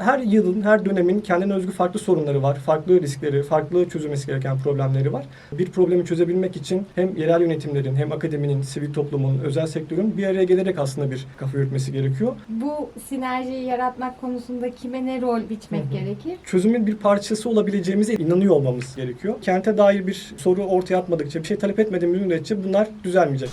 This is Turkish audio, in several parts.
Her yılın, her dönemin kendine özgü farklı sorunları var, farklı riskleri, farklı çözülmesi gereken problemleri var. Bir problemi çözebilmek için hem yerel yönetimlerin, hem akademinin, sivil toplumun, özel sektörün bir araya gelerek aslında bir kafa yürütmesi gerekiyor. Bu sinerjiyi yaratmak konusunda kime ne rol biçmek Hı hı. gerekir? Çözümün bir parçası olabileceğimize inanıyor olmamız gerekiyor. Kente dair bir soru ortaya atmadıkça, bir şey talep etmediğimiz müddetçe bunlar düzelmeyecek.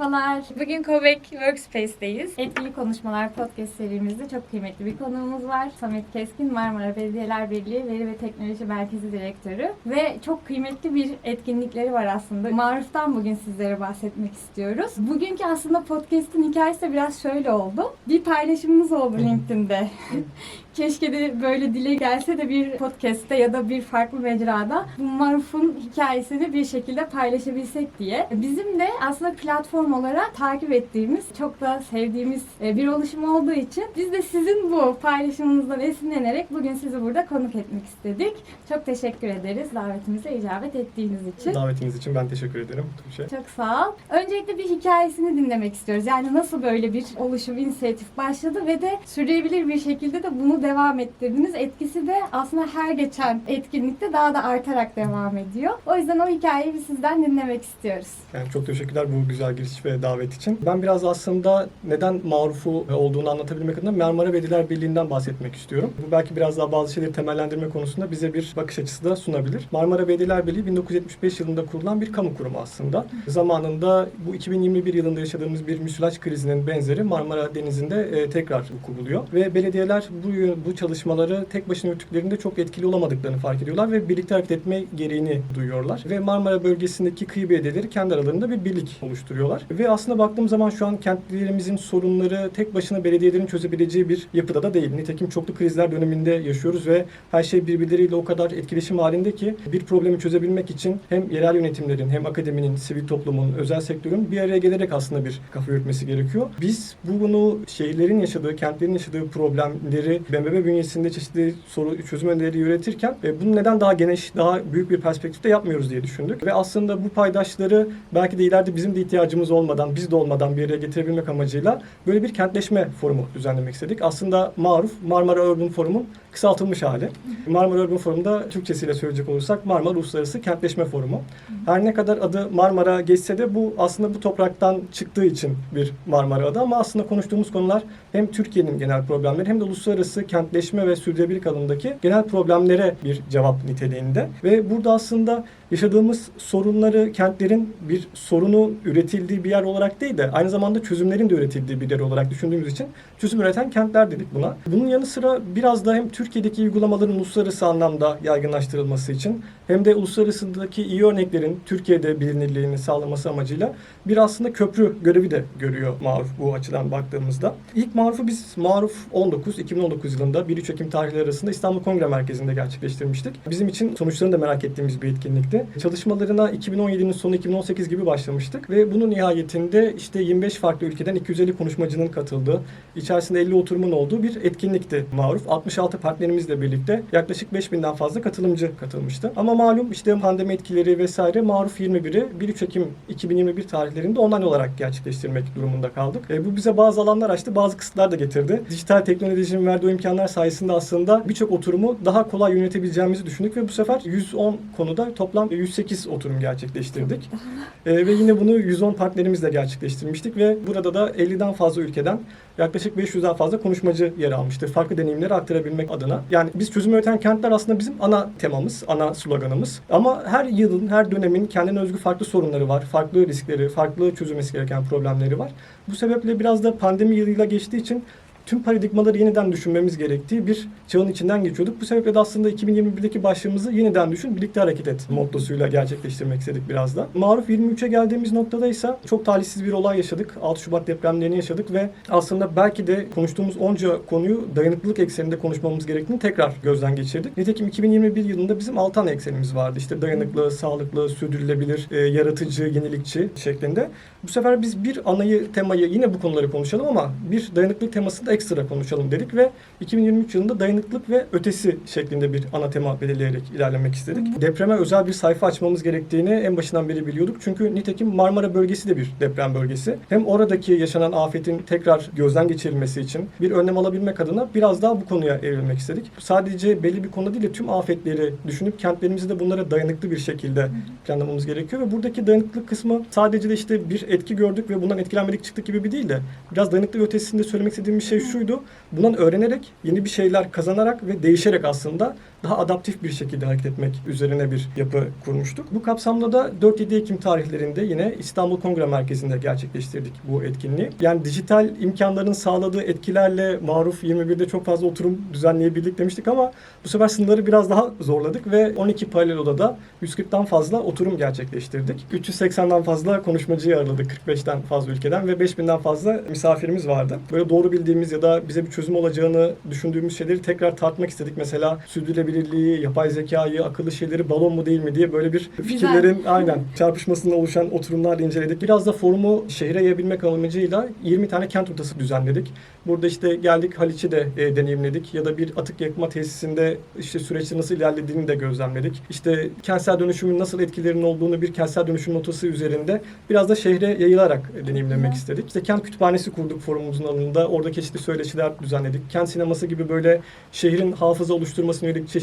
Merhabalar. Bugün Covec Workspace'teyiz. Etkili Konuşmalar podcast serimizde çok kıymetli bir konuğumuz var. Samet Keskin, Marmara Belediyeler Birliği Veri ve Teknoloji Merkezi Direktörü. Ve çok kıymetli bir etkinlikleri var aslında. Maruf'tan bugün sizlere bahsetmek istiyoruz. Bugünkü aslında podcast'in hikayesi de biraz şöyle oldu. Bir paylaşımımız oldu LinkedIn'de. Keşke de böyle dile gelse de bir podcast'te ya da bir farklı mecrada bu Maruf'un hikayesini bir şekilde paylaşabilsek diye. Bizim de aslında platform olarak takip ettiğimiz, çok da sevdiğimiz e, bir oluşum olduğu için biz de sizin bu paylaşımınızdan esinlenerek bugün sizi burada konuk etmek istedik. Çok teşekkür ederiz davetimize icabet ettiğiniz için. Davetiniz için ben teşekkür ederim Tuğçe. Çok sağ ol. Öncelikle bir hikayesini dinlemek istiyoruz. Yani nasıl böyle bir oluşum, inisiyatif başladı ve de sürdürülebilir bir şekilde de bunu devam ettirdiniz. Etkisi de aslında her geçen etkinlikte daha da artarak devam ediyor. O yüzden o hikayeyi biz sizden dinlemek istiyoruz. Yani çok teşekkürler bu güzel giriş ve davet için. Ben biraz aslında neden marufu olduğunu anlatabilmek adına Marmara Veliler Birliği'nden bahsetmek istiyorum. Bu belki biraz daha bazı şeyleri temellendirme konusunda bize bir bakış açısı da sunabilir. Marmara Veliler Birliği 1975 yılında kurulan bir kamu kurumu aslında. Zamanında bu 2021 yılında yaşadığımız bir müsilaj krizinin benzeri Marmara Denizi'nde e, tekrar vuku buluyor. Ve belediyeler bu, bu çalışmaları tek başına yürüttüklerinde çok etkili olamadıklarını fark ediyorlar ve birlikte hareket etme gereğini duyuyorlar. Ve Marmara bölgesindeki kıyı belediyeleri kendi aralarında bir birlik oluşturuyorlar. Ve aslında baktığım zaman şu an kentlerimizin sorunları tek başına belediyelerin çözebileceği bir yapıda da değil. Nitekim çoklu krizler döneminde yaşıyoruz ve her şey birbirleriyle o kadar etkileşim halinde ki bir problemi çözebilmek için hem yerel yönetimlerin hem akademinin, sivil toplumun, özel sektörün bir araya gelerek aslında bir kafa yürütmesi gerekiyor. Biz bu bunu şehirlerin yaşadığı, kentlerin yaşadığı problemleri BMB bünyesinde çeşitli soru çözüm önerileri üretirken e, bunu neden daha geniş, daha büyük bir perspektifte yapmıyoruz diye düşündük. Ve aslında bu paydaşları belki de ileride bizim de ihtiyacımız olmadan, biz de olmadan bir araya getirebilmek amacıyla böyle bir kentleşme forumu düzenlemek istedik. Aslında Maruf, Marmara Urban Forum'un kısaltılmış hali. Marmara Urban Forum'da Türkçesiyle söyleyecek olursak Marmara Uluslararası Kentleşme Forumu. Her ne kadar adı Marmara geçse de bu aslında bu topraktan çıktığı için bir Marmara adı ama aslında konuştuğumuz konular hem Türkiye'nin genel problemleri hem de uluslararası kentleşme ve sürdürülebilirlik alanındaki genel problemlere bir cevap niteliğinde. Ve burada aslında yaşadığımız sorunları kentlerin bir sorunu üretildiği bir yer olarak değil de aynı zamanda çözümlerin de üretildiği bir yer olarak düşündüğümüz için çözüm üreten kentler dedik buna. Bunun yanı sıra biraz da hem Türkiye'deki uygulamaların uluslararası anlamda yaygınlaştırılması için hem de uluslararasındaki iyi örneklerin Türkiye'de bilinirliğini sağlaması amacıyla bir aslında köprü görevi de görüyor Maruf bu açıdan baktığımızda. İlk Maruf'u biz Maruf 19 2019 yılında 1-3 Ekim tarihleri arasında İstanbul Kongre Merkezi'nde gerçekleştirmiştik. Bizim için sonuçlarını da merak ettiğimiz bir etkinlikti. Çalışmalarına 2017'nin sonu 2018 gibi başlamıştık ve bunun nihayetinde işte 25 farklı ülkeden 250 konuşmacının katıldığı, içerisinde 50 oturumun olduğu bir etkinlikti Maruf. 66 partnerimizle birlikte yaklaşık 5000'den fazla katılımcı katılmıştı. Ama malum işte pandemi etkileri vesaire Maruf 21'i 1-3 Ekim 2021 tarihlerinde online olarak gerçekleştirmek durumunda kaldık. E, bu bize bazı alanlar açtı, bazı kısıtlar da getirdi. Dijital teknolojinin verdiği imkanlar sayesinde aslında birçok oturumu daha kolay yönetebileceğimizi düşündük ve bu sefer 110 konuda toplam 108 oturum gerçekleştirdik. E, ve yine bunu 110 partnerimizle gerçekleştirmiştik ve burada da 50'den fazla ülkeden yaklaşık 500'den fazla konuşmacı yer almıştı. Farklı deneyimleri aktarabilmek adına. Yani biz çözüm üreten kentler aslında bizim ana temamız, ana sloganımız. Ama her yılın, her dönemin kendine özgü farklı sorunları var. Farklı riskleri, farklı çözülmesi gereken problemleri var. Bu sebeple biraz da pandemi yılıyla geçtiği için tüm paradigmaları yeniden düşünmemiz gerektiği bir çağın içinden geçiyorduk. Bu sebeple de aslında 2021'deki başlığımızı yeniden düşün, birlikte hareket et mottosuyla gerçekleştirmek istedik biraz da. Maruf 23'e geldiğimiz noktada ise çok talihsiz bir olay yaşadık. 6 Şubat depremlerini yaşadık ve aslında belki de konuştuğumuz onca konuyu dayanıklılık ekseninde konuşmamız gerektiğini tekrar gözden geçirdik. Nitekim 2021 yılında bizim 6 ana eksenimiz vardı. İşte dayanıklı, sağlıklı, sürdürülebilir, e, yaratıcı, yenilikçi şeklinde. Bu sefer biz bir anayı, temayı yine bu konuları konuşalım ama bir dayanıklılık temasını da ekstra konuşalım dedik ve 2023 yılında dayanıklılık ve ötesi şeklinde bir ana tema belirleyerek ilerlemek istedik. Depreme özel bir sayfa açmamız gerektiğini en başından beri biliyorduk. Çünkü nitekim Marmara bölgesi de bir deprem bölgesi. Hem oradaki yaşanan afetin tekrar gözden geçirilmesi için bir önlem alabilmek adına biraz daha bu konuya evrilmek istedik. Sadece belli bir konu değil de tüm afetleri düşünüp kentlerimizi de bunlara dayanıklı bir şekilde planlamamız gerekiyor ve buradaki dayanıklılık kısmı sadece de işte bir etki gördük ve bundan etkilenmedik çıktık gibi bir değil de biraz dayanıklı ötesinde söylemek istediğim bir şey şuydu. Bundan öğrenerek yeni bir şeyler kazanarak ve değişerek aslında daha adaptif bir şekilde hareket etmek üzerine bir yapı kurmuştuk. Bu kapsamda da 4-7 Ekim tarihlerinde yine İstanbul Kongre Merkezi'nde gerçekleştirdik bu etkinliği. Yani dijital imkanların sağladığı etkilerle Maruf 21'de çok fazla oturum düzenleyebildik demiştik ama bu sefer sınırları biraz daha zorladık ve 12 paralel odada 140'tan fazla oturum gerçekleştirdik. 380'den fazla konuşmacıyı ağırladık 45'ten fazla ülkeden ve 5000'den fazla misafirimiz vardı. Böyle doğru bildiğimiz ya da bize bir çözüm olacağını düşündüğümüz şeyleri tekrar tartmak istedik. Mesela sürdürülebilirliği, yapay zekayı, akıllı şeyleri balon mu değil mi diye böyle bir fikirlerin aynen çarpışmasında oluşan oturumlarla inceledik. Biraz da forumu şehre yayabilmek amacıyla 20 tane kent rotası düzenledik. Burada işte geldik Haliç'i de e, deneyimledik ya da bir atık yakma tesisinde işte süreçte nasıl ilerlediğini de gözlemledik. İşte kentsel dönüşümün nasıl etkilerinin olduğunu bir kentsel dönüşüm notası üzerinde biraz da şehre yayılarak deneyimlemek Hı. istedik. İşte kent kütüphanesi kurduk forumumuzun alanında. Orada çeşitli söyleşiler düzenledik. Kent sineması gibi böyle şehrin hafıza oluşturmasına yönelik çeşitli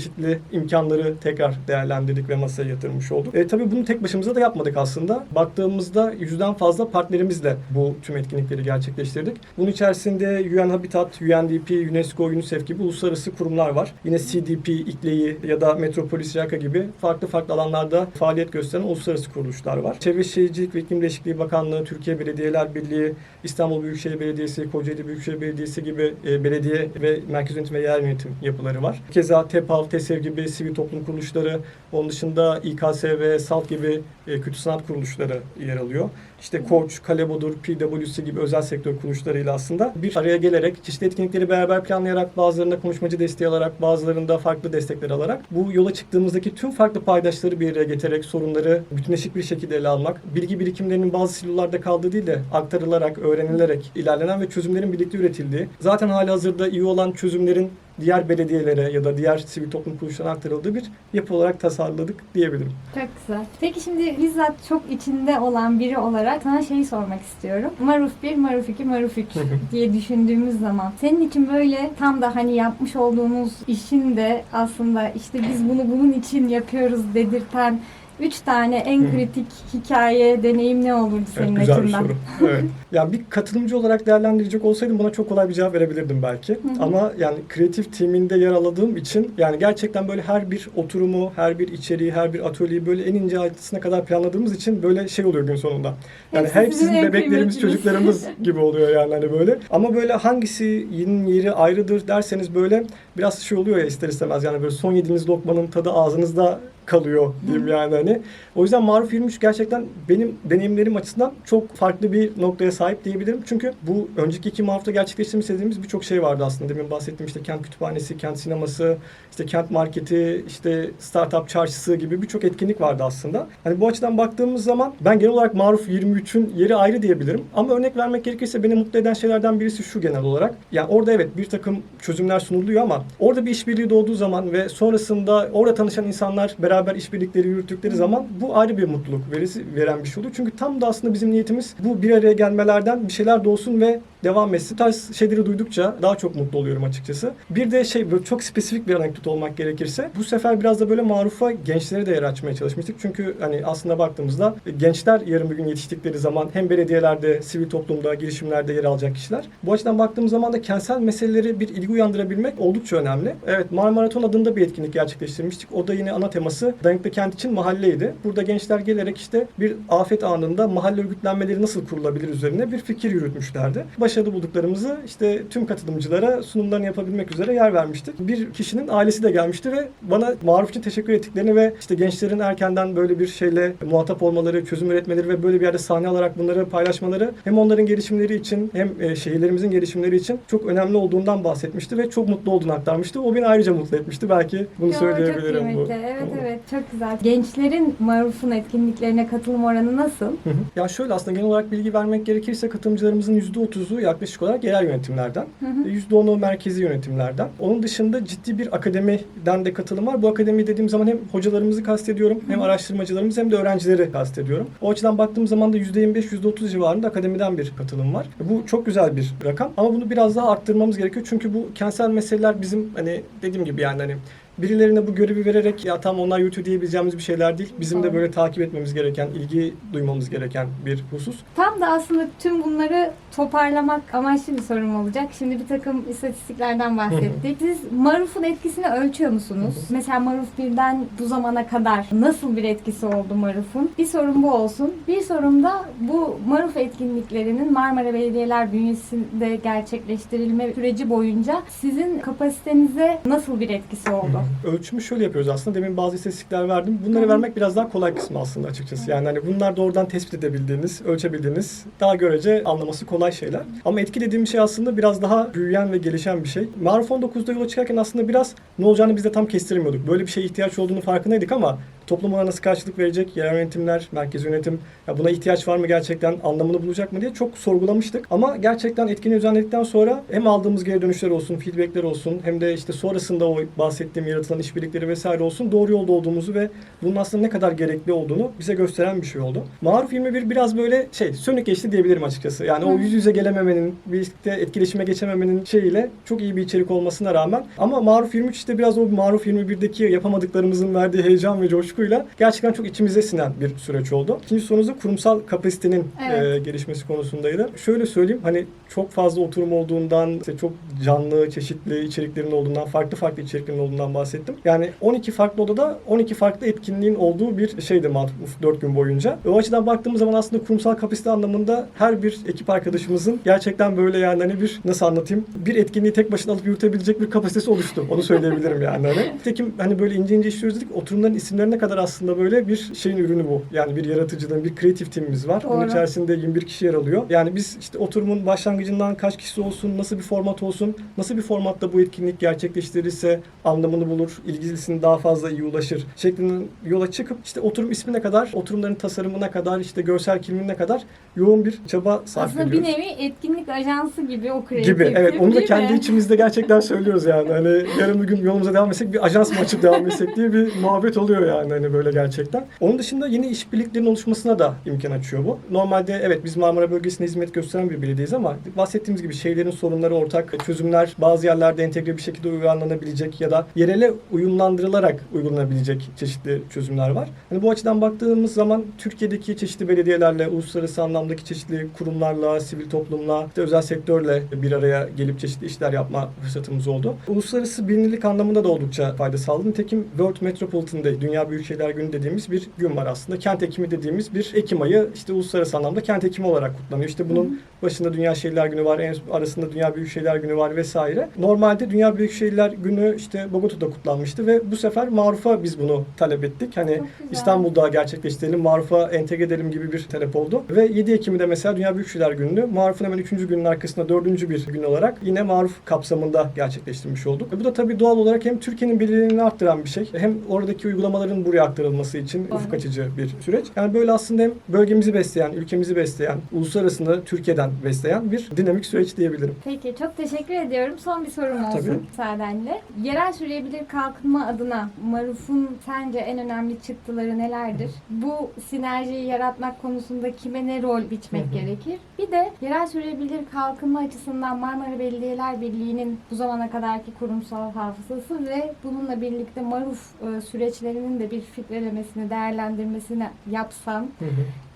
imkanları tekrar değerlendirdik ve masaya yatırmış olduk. E, tabii bunu tek başımıza da yapmadık aslında. Baktığımızda yüzden fazla partnerimizle bu tüm etkinlikleri gerçekleştirdik. Bunun içerisinde UN Habitat, UNDP, UNESCO, UNICEF gibi uluslararası kurumlar var. Yine CDP, İKLEİ ya da Metropolis Yaka gibi farklı farklı alanlarda faaliyet gösteren uluslararası kuruluşlar var. Çevre Şehircilik ve İklim Değişikliği Bakanlığı, Türkiye Belediyeler Birliği, İstanbul Büyükşehir Belediyesi, Kocaeli Büyükşehir Belediyesi gibi e, belediye ve merkez yönetim ve yerel yönetim yapıları var. Keza TEPAV, TESEV gibi sivil toplum kuruluşları, onun dışında İKSV, SALT gibi e, kötü sanat kuruluşları yer alıyor. İşte Koç, Kalebodur, PwC gibi özel sektör kuruluşlarıyla aslında bir araya gelerek çeşitli etkinlikleri beraber planlayarak bazılarında konuşmacı desteği alarak bazılarında farklı destekler alarak bu yola çıktığımızdaki tüm farklı paydaşları bir araya getirerek sorunları bütünleşik bir şekilde ele almak, bilgi birikimlerinin bazı silolarda kaldığı değil de aktarılarak, öğrenilerek ilerlenen ve çözümlerin birlikte üretildiği, zaten hali hazırda iyi olan çözümlerin diğer belediyelere ya da diğer sivil toplum kuruluşlarına aktarıldığı bir yapı olarak tasarladık diyebilirim. Çok güzel. Peki şimdi bizzat çok içinde olan biri olarak sana şeyi sormak istiyorum. Maruf 1, Maruf 2, Maruf 3 diye düşündüğümüz zaman senin için böyle tam da hani yapmış olduğumuz işin de aslında işte biz bunu bunun için yapıyoruz dedirten üç tane en kritik hikaye, deneyim ne olurdu senin Evet, güzel bir açından? soru. Evet. Yani bir katılımcı olarak değerlendirecek olsaydım buna çok kolay bir cevap verebilirdim belki. hı. Ama yani kreatif timinde yer aladığım için yani gerçekten böyle her bir oturumu, her bir içeriği, her bir atölyeyi böyle en ince ayrıntısına kadar planladığımız için böyle şey oluyor gün sonunda. Yani hep sizin bebeklerimiz, çocuklarımız gibi oluyor yani hani böyle. Ama böyle hangisinin yeri ayrıdır derseniz böyle biraz şey oluyor ya ister istemez yani böyle son yediğiniz lokmanın tadı ağzınızda kalıyor diyeyim yani hani. O yüzden Maruf 23 gerçekten benim deneyimlerim açısından çok farklı bir noktaya sahip diyebilirim. Çünkü bu önceki iki Maruf'ta gerçekleştirmek istediğimiz birçok şey vardı aslında. Demin bahsettiğim işte kent kütüphanesi, kent sineması, işte kent marketi, işte startup çarşısı gibi birçok etkinlik vardı aslında. Hani bu açıdan baktığımız zaman ben genel olarak Maruf 23'ün yeri ayrı diyebilirim. Ama örnek vermek gerekirse beni mutlu eden şeylerden birisi şu genel olarak. Yani orada evet bir takım çözümler sunuluyor ama orada bir işbirliği doğduğu zaman ve sonrasında orada tanışan insanlar beraber işbirlikleri yürüttükleri zaman bu ayrı bir mutluluk verisi veren bir şey oluyor. Çünkü tam da aslında bizim niyetimiz bu bir araya gelmelerden bir şeyler doğsun ve devam etsin. Bu tarz şeyleri duydukça daha çok mutlu oluyorum açıkçası. Bir de şey böyle çok spesifik bir anekdot olmak gerekirse bu sefer biraz da böyle marufa gençlere de yer açmaya çalışmıştık. Çünkü hani aslında baktığımızda gençler yarın bir gün yetiştikleri zaman hem belediyelerde, sivil toplumda, girişimlerde yer alacak kişiler. Bu açıdan baktığımız zaman da kentsel meseleleri bir ilgi uyandırabilmek oldukça önemli. Evet Marmaraton adında bir etkinlik gerçekleştirmiştik. O da yine ana teması Dayanıklı Kent için mahalleydi. Burada gençler gelerek işte bir afet anında mahalle örgütlenmeleri nasıl kurulabilir üzerine bir fikir yürütmüşlerdi. Başarılı bulduklarımızı işte tüm katılımcılara sunumlarını yapabilmek üzere yer vermiştik. Bir kişinin ailesi de gelmişti ve bana Maruf için teşekkür ettiklerini ve işte gençlerin erkenden böyle bir şeyle muhatap olmaları, çözüm üretmeleri ve böyle bir yerde sahne alarak bunları paylaşmaları hem onların gelişimleri için hem e, şehirlerimizin gelişimleri için çok önemli olduğundan bahsetmişti ve çok mutlu olduğunu aktarmıştı. O beni ayrıca mutlu etmişti. Belki bunu Yo, çok söyleyebilirim bu. kıymetli. Evet konuda. evet çok güzel. Gençlerin Maruf'un etkinliklerine katılım oranı nasıl? Hı hı. Ya şöyle aslında genel olarak bilgi vermek gerekirse katılımcılarımızın %30'u %30'u yaklaşık olarak yerel yönetimlerden. %10'u merkezi yönetimlerden. Onun dışında ciddi bir akademiden de katılım var. Bu akademi dediğim zaman hem hocalarımızı kastediyorum, hem araştırmacılarımızı hem de öğrencileri kastediyorum. O açıdan baktığım zaman da %25-%30 civarında akademiden bir katılım var. Bu çok güzel bir rakam ama bunu biraz daha arttırmamız gerekiyor. Çünkü bu kentsel meseleler bizim hani dediğim gibi yani hani birilerine bu görevi vererek ya tam onlar yürütüyor diyebileceğimiz bir şeyler değil. Bizim de böyle takip etmemiz gereken, ilgi duymamız gereken bir husus. Tam da aslında tüm bunları toparlamak amaçlı bir sorum olacak. Şimdi bir takım istatistiklerden bahsettik. Siz Maruf'un etkisini ölçüyor musunuz? Mesela Maruf birden bu zamana kadar nasıl bir etkisi oldu Maruf'un? Bir sorum bu olsun. Bir sorum da bu Maruf etkinliklerinin Marmara Belediyeler bünyesinde gerçekleştirilme süreci boyunca sizin kapasitenize nasıl bir etkisi oldu? Ölçümü şöyle yapıyoruz aslında. Demin bazı istatistikler verdim. Bunları Hı hı. vermek biraz daha kolay kısmı aslında açıkçası. Yani hani bunlar doğrudan tespit edebildiğiniz, ölçebildiğiniz, daha görece anlaması kolay şeyler. Ama etki dediğim şey aslında biraz daha büyüyen ve gelişen bir şey. Maruf 19'da yola çıkarken aslında biraz ne olacağını biz de tam kestiremiyorduk. Böyle bir şeye ihtiyaç olduğunu farkındaydık ama toplum ona nasıl karşılık verecek, yerel yönetimler, merkez yönetim, ya buna ihtiyaç var mı gerçekten, anlamını bulacak mı diye çok sorgulamıştık. Ama gerçekten etkinliği düzenledikten sonra hem aldığımız geri dönüşler olsun, feedbackler olsun, hem de işte sonrasında o bahsettiğim yaratılan işbirlikleri vesaire olsun doğru yolda olduğumuzu ve bunun aslında ne kadar gerekli olduğunu bize gösteren bir şey oldu. Maruf 21 biraz böyle şey sönük geçti diyebilirim açıkçası. Yani o Hı. yüz yüze gelememenin, birlikte etkileşime geçememenin şeyiyle çok iyi bir içerik olmasına rağmen ama Maruf 23 işte biraz o Maruf 21'deki yapamadıklarımızın verdiği heyecan ve coşkuyla gerçekten çok içimize sinen bir süreç oldu. İkinci sorunuz da kurumsal kapasitenin Evet. e, gelişmesi konusundaydı. Şöyle söyleyeyim hani çok fazla oturum olduğundan, işte çok canlı, çeşitli içeriklerin olduğundan, farklı farklı içeriklerin olduğundan bahsettim. Yani 12 farklı odada 12 farklı etkinliğin olduğu bir şeydi Maruf 4 gün boyunca. O açıdan baktığımız zaman aslında kurumsal kapasite anlamında her bir ekip arkadaşımızın gerçekten böyle yani hani bir nasıl anlatayım bir etkinliği tek başına alıp yürütebilecek bir kapasitesi oluştu. Onu söyleyebilirim yani hani. Tekim hani böyle ince ince işliyoruz dedik. Oturumların isimlerine kadar aslında böyle bir şeyin ürünü bu. Yani bir yaratıcılığın, bir kreatif timimiz var. Bunun Doğru. içerisinde 21 kişi yer alıyor. Yani biz işte oturumun başlangıcından kaç kişi olsun, nasıl bir format olsun, nasıl bir formatta bu etkinlik gerçekleştirirse anlamını bulur, ilgilisine daha fazla iyi ulaşır şeklinde yola çıkıp işte oturum ismine kadar, oturumların tasarımına kadar, işte görsel kimliğine kadar yoğun bir çaba sarf Aslında bir ediyoruz. nevi etkinlik ajansı gibi o kreatif gibi. Evet onu da kendi mi? içimizde gerçekten söylüyoruz yani. Hani yarın bir gün yolumuza devam etsek bir ajans mı açıp devam etsek diye bir muhabbet oluyor yani hani böyle gerçekten. Onun dışında yeni işbirliklerinin oluşmasına da imkan açıyor bu. Normalde evet biz Marmara bölgesine hizmet gösteren bir belediyeyiz ama bahsettiğimiz gibi şehirlerin sorunları ortak, çözümler bazı yerlerde entegre bir şekilde uygulanabilicek ya da yerele uyumlandırılarak uygulanabilecek çeşitli çözümler var. Hani bu açıdan baktığımız zaman Türkiye'deki çeşitli belediyelerle, uluslararası anlamdaki çeşitli kurumlarla, sivil toplumla, işte özel sektörle bir araya gelip çeşitli işler yapma fırsatımız oldu. Uluslararası bilinirlik anlamında da oldukça fayda sağladı. Nitekim World Metropolitan Day, Dünya Büyükşehirler Günü dediğimiz bir gün var aslında. Kent Ekimi dediğimiz bir Ekim ayı işte uluslararası anlamda kent ekimi olarak kutlanıyor. İşte bunun başında Dünya Şehirler Günü var, en arasında Dünya Büyükşehirler Günü var vesaire. Normalde Dünya Büyükşehirler Günü işte Bogota'da kutlanmıştı ve bu sefer Maruf'a biz bunu talep ettik. Hani. İstanbul'da gerçekleştirelim, Maruf'a entegre edelim gibi bir talep oldu. Ve 7 Ekim'de mesela Dünya Büyükşehirler Günü'nü Maruf'un hemen 3. günün arkasında 4. bir gün olarak yine Maruf kapsamında gerçekleştirmiş olduk. Ve bu da tabii doğal olarak hem Türkiye'nin bilinirliğini arttıran bir şey, hem oradaki uygulamaların buraya aktarılması için ufuk açıcı bir süreç. Yani böyle aslında hem bölgemizi besleyen, ülkemizi besleyen, uluslararasında Türkiye'den besleyen bir dinamik süreç diyebilirim. Peki çok teşekkür ediyorum. Son bir sorum olsun Tabii. müsaadenle. Yerel sürdürülebilir kalkınma adına Maruf'un sence en önemli çıktıları nelerdir? Bu sinerjiyi yaratmak konusunda kime ne rol biçmek gerekir? Bir de yerel sürdürülebilir kalkınma açısından Marmara Belediyeler Birliği'nin bu zamana kadarki kurumsal hafızası ve bununla birlikte Maruf e, süreçlerinin de bir filtrelemesini, değerlendirmesini yapsan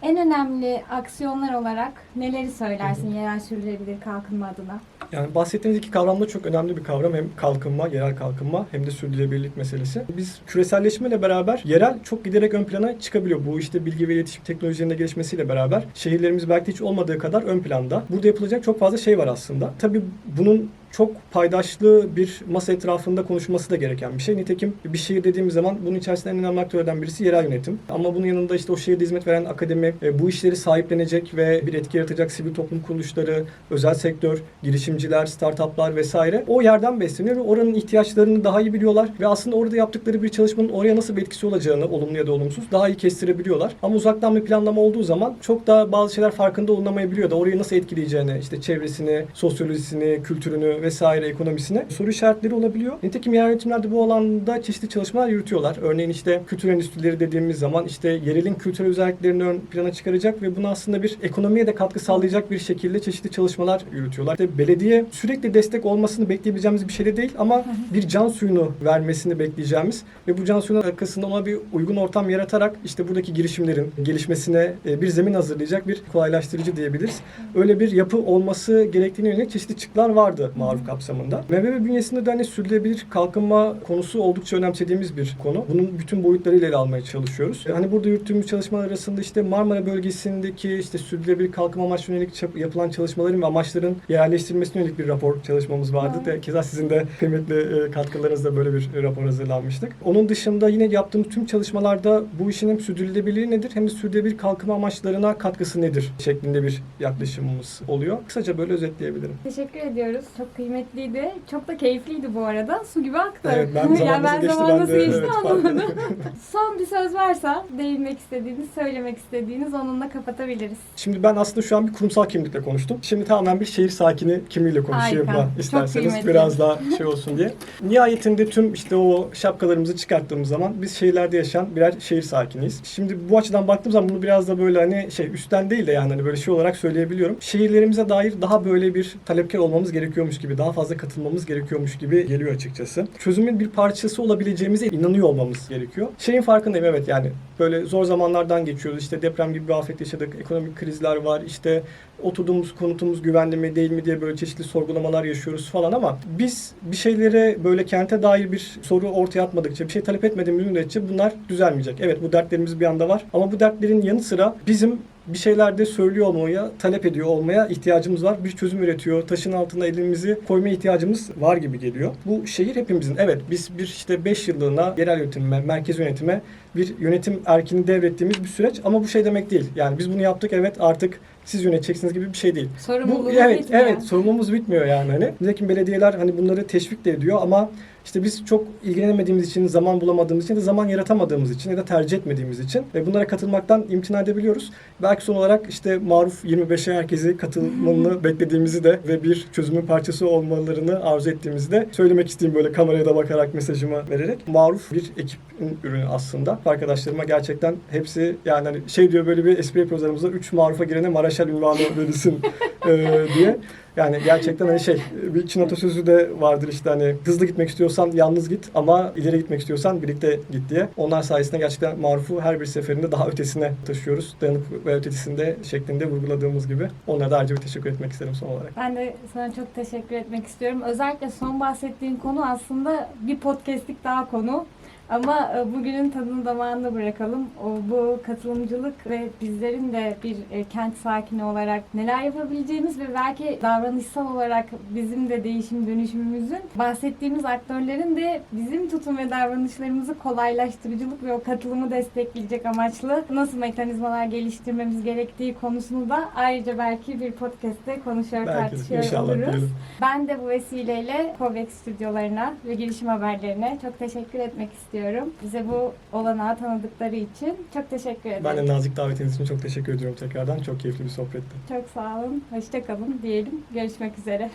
en önemli aksiyonlar olarak neleri söylersin yerel sürdürülebilir kalkınma adına? Yani bahsettiğiniz iki kavram da çok önemli bir kavram. Hem kalkınma, yerel kalkınma hem de sürdürülebilirlik meselesi. Biz küreselleşmeyle beraber yerel çok giderek ön plana çıkabiliyor. Bu işte bilgi ve iletişim teknolojilerinde gelişmesiyle beraber şehirlerimiz belki hiç olmadığı kadar ön planda. Burada yapılacak çok fazla şey var aslında. Tabii bunun çok paydaşlı bir masa etrafında konuşması da gereken bir şey. Nitekim bir şehir dediğimiz zaman bunun içerisinde en önemli aktörlerden birisi yerel yönetim. Ama bunun yanında işte o şehirde hizmet veren akademi, e, bu işleri sahiplenecek ve bir etki yaratacak sivil toplum kuruluşları, özel sektör, girişimciler, startuplar vesaire o yerden besleniyor ve oranın ihtiyaçlarını daha iyi biliyorlar ve aslında orada yaptıkları bir çalışmanın oraya nasıl bir etkisi olacağını olumlu ya da olumsuz daha iyi kestirebiliyorlar. Ama uzaktan bir planlama olduğu zaman çok da bazı şeyler farkında olunamayabiliyor da orayı nasıl etkileyeceğini, işte çevresini, sosyolojisini, kültürünü vesaire ekonomisini soru işaretleri olabiliyor. Nitekim yerel yönetimler de bu alanda çeşitli çalışmalar yürütüyorlar. Örneğin işte kültür endüstrileri dediğimiz zaman işte yerelin kültürel özelliklerini ön plana çıkaracak ve bunu aslında bir ekonomiye de katkı sağlayacak bir şekilde çeşitli çalışmalar yürütüyorlar. İşte belediye sürekli destek olmasını bekleyebileceğimiz bir şey de değil ama bir can suyunu vermesini bekleyeceğimiz ve bu can suyunun arkasında ona bir uygun ortam yaratarak işte buradaki girişimlerin gelişmesine e, bir zemin hazırlayacak bir kolaylaştırıcı diyebiliriz. Öyle bir yapı olması gerektiğine yönelik çeşitli çıktılar vardı maruf kapsamında. MBB bünyesinde de hani sürdürülebilir kalkınma konusu oldukça önemsediğimiz bir konu. Bunun bütün boyutlarıyla ele almaya çalışıyoruz. E, Hani burada yürüttüğümüz çalışmalar arasında işte Marmara bölgesindeki işte sürdürülebilir kalkınma amaçlı yönelik yapılan çalışmaların ve amaçların yerleştirilmesine yönelik bir rapor çalışmamız vardı. Evet. Keza sizin de kıymetli e, katkılarınızla böyle bir rapor hazırlanmıştık. Onun dışında yine yaptığımız tüm çalışmalarda bu işin hem sürdürülebilirliği nedir hem de sürdürülebilir kalkınma amaçlarına katkısı nedir şeklinde bir yaklaşımımız oluyor. Kısaca böyle özetleyebilirim. Teşekkür ediyoruz. Çok kıymetliydi. Çok da keyifliydi bu arada. Su gibi aktı. Evet ben zaman ben geçti ben de geçti evet, anlamadım. Son bir söz varsa değinmek istediğiniz, söylemek istediğiniz onunla kapatabiliriz. Şimdi ben aslında şu an bir kurumsal kimlikle konuştum. Şimdi tamamen bir şehir sakini kimliğiyle konuşayım Harika. ben Çok isterseniz kıymetli. biraz daha şey olsun diye. Nihayetinde tüm işte o şapkalarımızı çıkarttığımız zaman biz şehirlerde yaşayan birer şehir sakiniyiz. Şimdi bu açıdan baktığım zaman bunu biraz da böyle hani şey üstten değil de yani hani böyle şey olarak söyleyebiliyorum. Şehirlerimize dair daha böyle bir talepkar olmamız gerekiyormuş gibi, daha fazla katılmamız gerekiyormuş gibi geliyor açıkçası. Çözümün bir parçası olabileceğimize inanıyor olmamız gerekiyor. Şeyin farkındayım evet yani böyle zor zamanlardan geçiyoruz. İşte deprem gibi bir afet yaşadık, ekonomik krizler var, işte oturduğumuz konutumuz güvenli mi değil mi diye böyle çeşitli sorgulamalar yaşıyoruz falan ama biz bir şeylere böyle kente dair bir soru ortaya atmadıkça, bir şey talep etmediğimiz müddetçe bunlar düzelmeyecek. Evet bu dertlerimiz bir anda var ama bu dertlerin yanı sıra bizim bir şeylerde söylüyor olmaya, talep ediyor olmaya ihtiyacımız var. Bir çözüm üretiyor. Taşın altına elimizi koyma ihtiyacımız var gibi geliyor. Bu şehir hepimizin. Evet biz bir işte 5 yıllığına yerel yönetime, merkez yönetime bir yönetim erkini devrettiğimiz bir süreç ama bu şey demek değil. Yani biz bunu yaptık evet artık siz yöneteceksiniz gibi bir şey değil. Bu, evet, bitmiyor. evet sorumluluğumuz bitmiyor yani hani. Nitekim belediyeler hani bunları teşvik de ediyor ama işte biz çok ilgilenemediğimiz için, zaman bulamadığımız için de zaman yaratamadığımız için ya da tercih etmediğimiz için ve bunlara katılmaktan imtina edebiliyoruz. Belki son olarak işte Maruf 25'e herkesi katılmanını beklediğimizi de ve bir çözümün parçası olmalarını arzu ettiğimizi de söylemek isteyeyim böyle kameraya da bakarak mesajımı vererek. Maruf bir ekibin ürünü aslında. Arkadaşlarıma gerçekten hepsi yani hani şey diyor böyle bir espri yapıyoruz aramızda 3 Maruf'a girene Maraşal ünvanı verilsin e, diye. Yani gerçekten hani şey bir Çin atasözü de vardır işte hani hızlı gitmek istiyorsan yalnız git ama ileri gitmek istiyorsan birlikte git diye. Onlar sayesinde gerçekten marufu her bir seferinde daha ötesine taşıyoruz. Dayanık ve ötesinde şeklinde vurguladığımız gibi. Onlara da ayrıca bir teşekkür etmek isterim son olarak. Ben de sana çok teşekkür etmek istiyorum. Özellikle son bahsettiğin konu aslında bir podcastlik daha konu. Ama e, bugünün tadını damağında bırakalım. Bu katılımcılık ve bizlerin de bir e, kent sakini olarak neler yapabileceğimiz ve belki davranışsal olarak bizim de değişim dönüşümümüzün bahsettiğimiz aktörlerin de bizim tutum ve davranışlarımızı kolaylaştırıcılık ve o katılımı destekleyecek amaçlı nasıl mekanizmalar geliştirmemiz gerektiği konusunu da ayrıca belki bir podcast'te konuşuyor Belki tartışıyor inşallah oluruz. diyelim. Ben de bu vesileyle Covex stüdyolarına ve girişim haberlerine çok teşekkür etmek istiyorum. Bize bu olanağı tanıdıkları için çok teşekkür ederim. Ben de nazik davetiniz için çok teşekkür ediyorum tekrardan. Çok keyifli bir sohbetti. Çok sağ olun. Hoşça kalın diyelim. Görüşmek üzere.